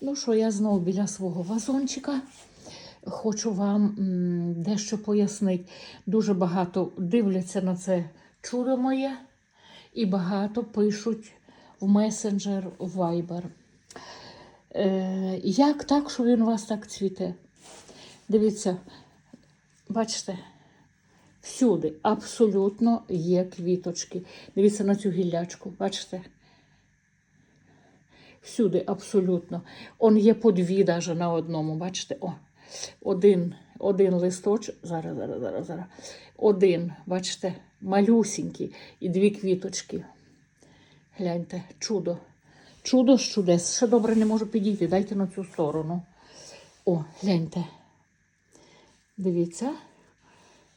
Ну що, я знову біля свого вазончика. Хочу вам дещо пояснити. Дуже багато дивляться на це чудо моє і багато пишуть в месенджер, в Viber. Е, як так, що він у вас так цвіте? Дивіться, бачите, всюди абсолютно є квіточки. Дивіться на цю гіллячку, бачите? Всюди абсолютно. Он є по дві даже на одному, бачите? О, один, один листочок. Зараз, зараз, зараз, зараз. Один, бачите, малюсінький і дві квіточки. Гляньте, чудо. Чудо з чудес. Ще добре не можу підійти. Дайте на цю сторону. О, гляньте. Дивіться.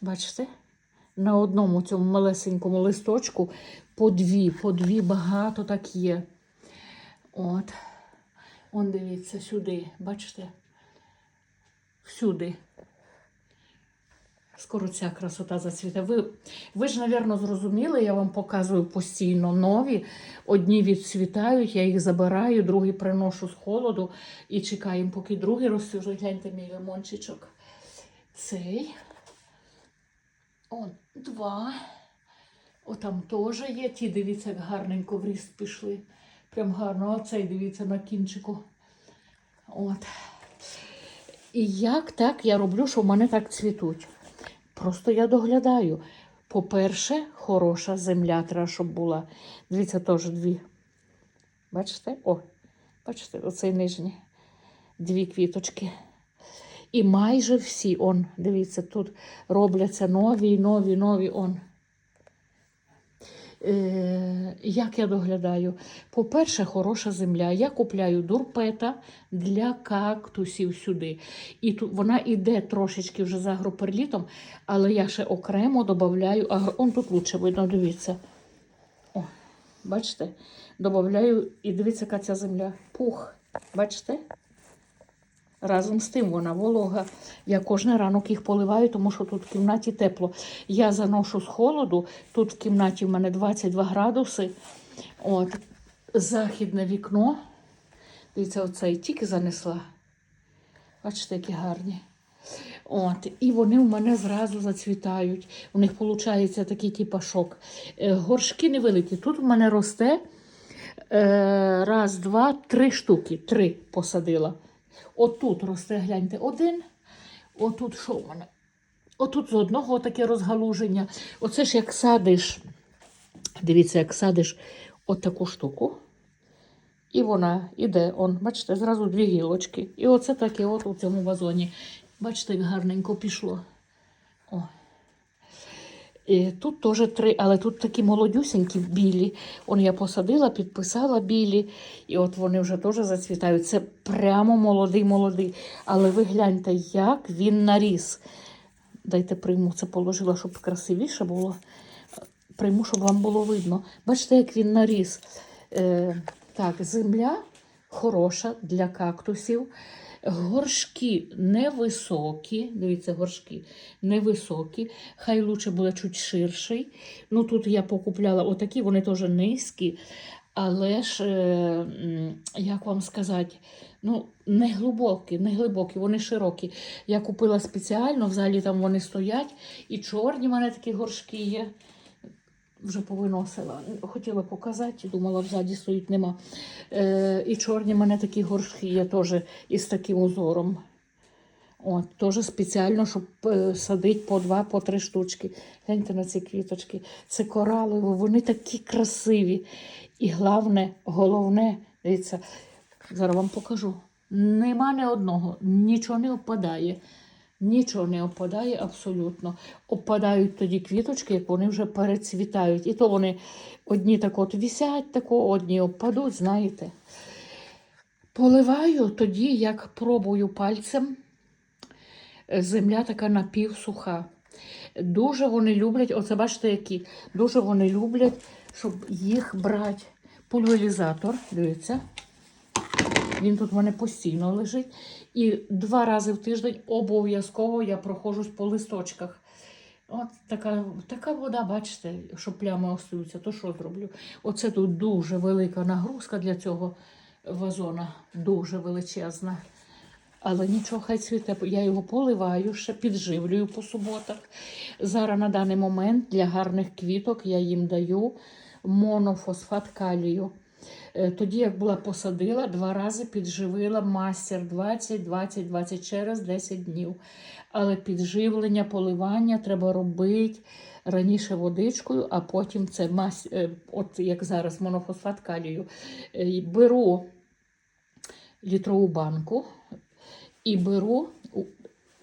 Бачите? На одному цьому малесенькому листочку по дві, по дві багато так є. От. Он дивіться сюди, бачите? Всюди. Скоро ця красота зацвіте. Ви, ви ж, мабуть, зрозуміли, я вам показую постійно нові. Одні відцвітають, я їх забираю, другі приношу з холоду і чекаємо, поки другий розсюже. Гляньте мій лимончичок. Цей. Он, два. Отам теж є. Ті, дивіться, як гарненько в ріст пішли. Прям гарно. А цей, дивіться, на кінчику. От. І як так я роблю, що в мене так цвітуть? Просто я доглядаю. По-перше, хороша земля треба, щоб була. Дивіться, теж дві. Бачите? О, бачите, оцей нижній. Дві квіточки. І майже всі, он, дивіться, тут робляться нові, нові, нові, он. Як я доглядаю? По-перше, хороша земля. Я купляю дурпета для кактусів сюди. І тут вона йде трошечки вже з агроперлітом, але я ще окремо додаю агро. Он тут лучше видно, дивіться. О, бачите? Добавляю і дивіться, яка ця земля. Пух. Бачите? Разом з тим вона волога. Я кожен ранок їх поливаю, тому що тут в кімнаті тепло. Я заношу з холоду. Тут в кімнаті в мене 22 градуси. От, західне вікно. Дивіться, оцей тільки занесла. Бачите, які гарні. От, і вони в мене зразу зацвітають. У них виходить такий типу шок. Е, горшки невеликі. Тут в мене росте е, раз, два, три штуки. Три посадила. Отут росте, гляньте, один. Отут що в мене? Отут з одного таке розгалуження. Оце ж як садиш. Дивіться, як садиш отаку штуку. І вона іде, он, бачите, зразу дві гілочки. І оце таке от у цьому вазоні. Бачите, як гарненько пішло. О. І тут теж три, але тут такі молодюсенькі білі. Он я посадила, підписала білі, і от вони вже теж зацвітають. Це прямо молодий, молодий. Але ви гляньте, як він наріс. Дайте прийму це положила, щоб красивіше було. Прийму, щоб вам було видно. Бачите, як він наріс. Е, так, земля хороша для кактусів. Горшки невисокі, дивіться, горшки невисокі, хай лучше буде чуть ширший. Ну тут я покупляла отакі, вони теж низькі, але ж, е, як вам сказати, ну, не глибокі, не глибокі, вони широкі. Я купила спеціально, взагалі там вони стоять, і чорні в мене такі горшки є. Вже повиносила. Хотіла показати, думала, взаді стоїть нема. Е, і чорні в мене такі горшки є теж із таким узором. От, теж спеціально, щоб е, садити по два, по три штучки. Гляньте на ці квіточки. Це коралові, вони такі красиві. І головне, головне, дивіться, зараз вам покажу. Нема ні одного, нічого не опадає. Нічого не опадає абсолютно. Опадають тоді квіточки, як вони вже перецвітають. І то вони одні так от вісять, тако, одні опадуть, знаєте. Поливаю тоді, як пробую пальцем. Земля така напівсуха. Дуже вони люблять, оце бачите, які, дуже вони люблять, щоб їх брати. Пульверизатор, дивіться. Він тут в мене постійно лежить. І два рази в тиждень обов'язково я проходжусь по листочках. От така, така вода, бачите, що плями остаються, то що зроблю? Оце тут дуже велика нагрузка для цього вазона дуже величезна. Але нічого, хай цвіте. Я його поливаю, ще підживлюю по суботах. Зараз на даний момент для гарних квіток я їм даю монофосфат калію. Е, Тоді, як була посадила, два рази підживила мастер 20, 20, 20 через 10 днів. Але підживлення, поливання треба робити раніше водичкою, а потім це мас... е, от як зараз монофосфат калію. Е, Беру літрову банку і беру у-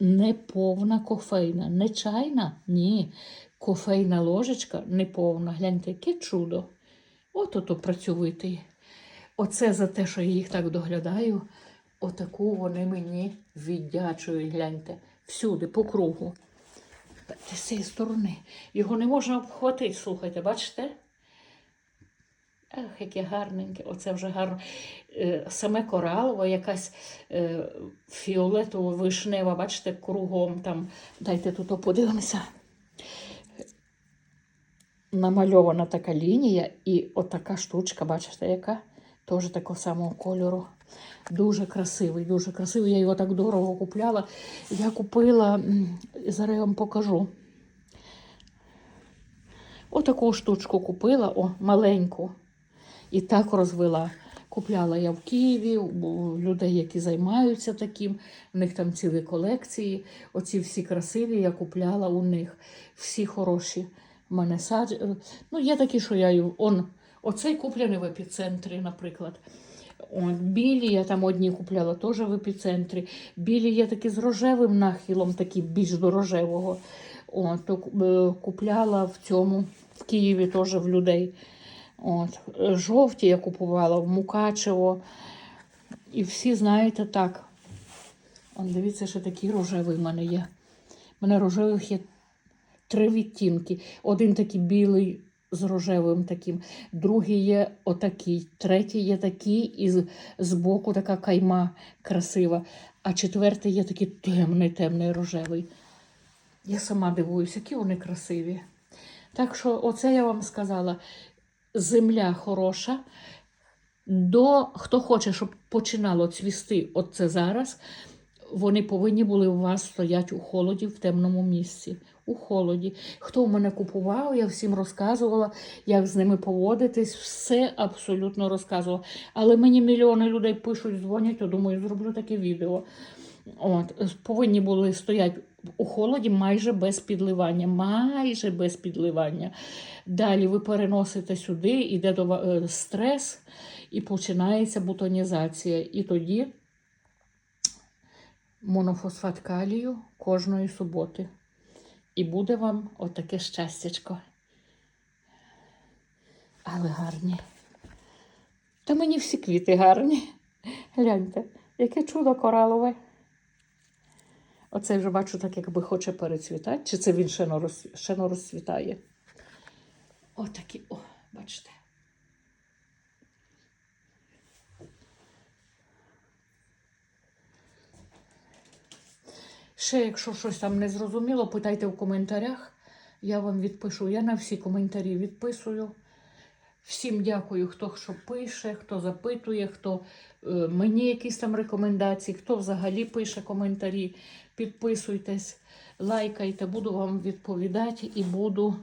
не повна кофейна, не чайна, ні. Кофейна ложечка не повна. Гляньте, яке чудо. От ото працьовитий. Оце за те, що я їх так доглядаю. Отаку вони мені віддячують, гляньте, всюди, по кругу. З цієї сторони. Його не можна обхватити, слухайте, бачите? Ах, яке гарненьке, оце вже гарно. Е, Саме коралове, якась е, фіолетово вишнева, бачите, кругом там. Дайте тут подивимося. Намальована така лінія і отака штучка, бачите, яка? Теж такого самого кольору. Дуже красивий, дуже красивий. Я його так дорого купляла. Я купила, зараз я вам покажу. Отаку штучку купила, о, маленьку. І так розвела. Купляла я в Києві у людей, які займаються таким. В них там цілі колекції. Оці всі красиві я купляла у них. Всі хороші. Мене сад. Ну, є такі, що я он, оцей куплений в епіцентрі, наприклад. От, білі я там одні купляла теж в епіцентрі. Білі є такі з рожевим нахилом, такі більш до рожевого. От, то, е, купляла в цьому, в Києві теж в людей. От, е, жовті я купувала в Мукачево. І всі, знаєте, так. Он, дивіться, що такий рожевий в мене є. У мене рожевих є три відтінки. Один такий білий з рожевим таким, другий є отакий, третій є такий, і з, боку така кайма красива, а четвертий є такий темний, темний рожевий. Я сама дивуюся, які вони красиві. Так що, оце я вам сказала: земля хороша. До хто хоче, щоб починало цвісти оце зараз, вони повинні були у вас стояти у холоді в темному місці. У холоді. Хто в мене купував, я всім розказувала, як з ними поводитись, все абсолютно розказувала. Але мені мільйони людей пишуть, дзвонять, то думаю, зроблю таке відео. От, повинні були стояти у холоді майже без підливання. Майже без підливання. Далі ви переносите сюди, йде до е, стрес і починається бутонізація. І тоді монофосфат калію кожної суботи. І буде вам отаке щастячко. Але гарні. Та мені всі квіти гарні. Гляньте, яке чудо коралове. Оце вже бачу, так якби хоче перецвітати. Чи це він ще не, розцвітає? Отакі, о, бачите. Ще, якщо щось там не зрозуміло, питайте в коментарях. Я вам відпишу. Я на всі коментарі відписую. Всім дякую, хто що пише, хто запитує, хто е, мені якісь там рекомендації, хто взагалі пише коментарі. Підписуйтесь, лайкайте, буду вам відповідати і буду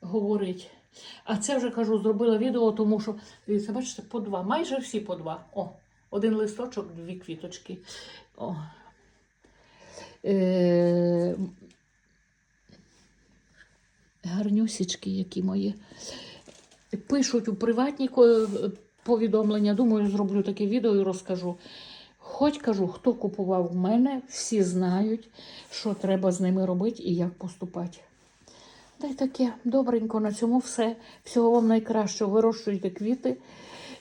говорити. А це вже кажу, зробила відео, тому що, дивіться, бачите, по два, майже всі по два. О, один листочок, дві квіточки. О. Е, гарнюсічки, які мої. Пишуть у приватні повідомлення. Думаю, зроблю таке відео і розкажу. Хоч кажу, хто купував в мене, всі знають, що треба з ними робити і як поступати. Та таке, добренько, на цьому все. Всього вам найкращого. Вирощуйте квіти.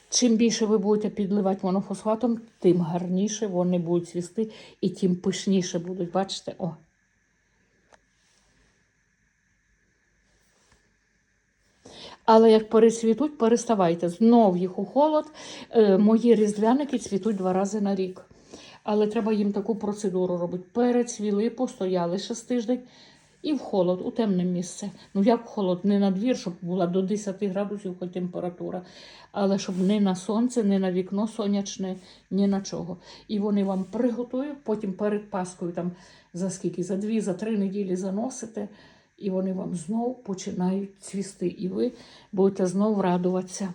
Чим більше ви будете підливати монофосфатом, тим гарніше вони будуть цвісти і тим пишніше будуть. Бачите? О. Але як перецвітуть, переставайте. Знов їх у холод. Е, мої різдвяники цвітуть два рази на рік. Але треба їм таку процедуру робити. Перецвіли, постояли ще з тиждень І в холод, у темне місце. Ну як в холод, не на двір, щоб була до 10 градусів хоч температура, але щоб не на сонце, не на вікно сонячне, ні на чого. І вони вам приготують, потім перед Паскою там за скільки, за дві, за три неділі заносите, і вони вам знов починають цвісти. І ви будете знов радуватися.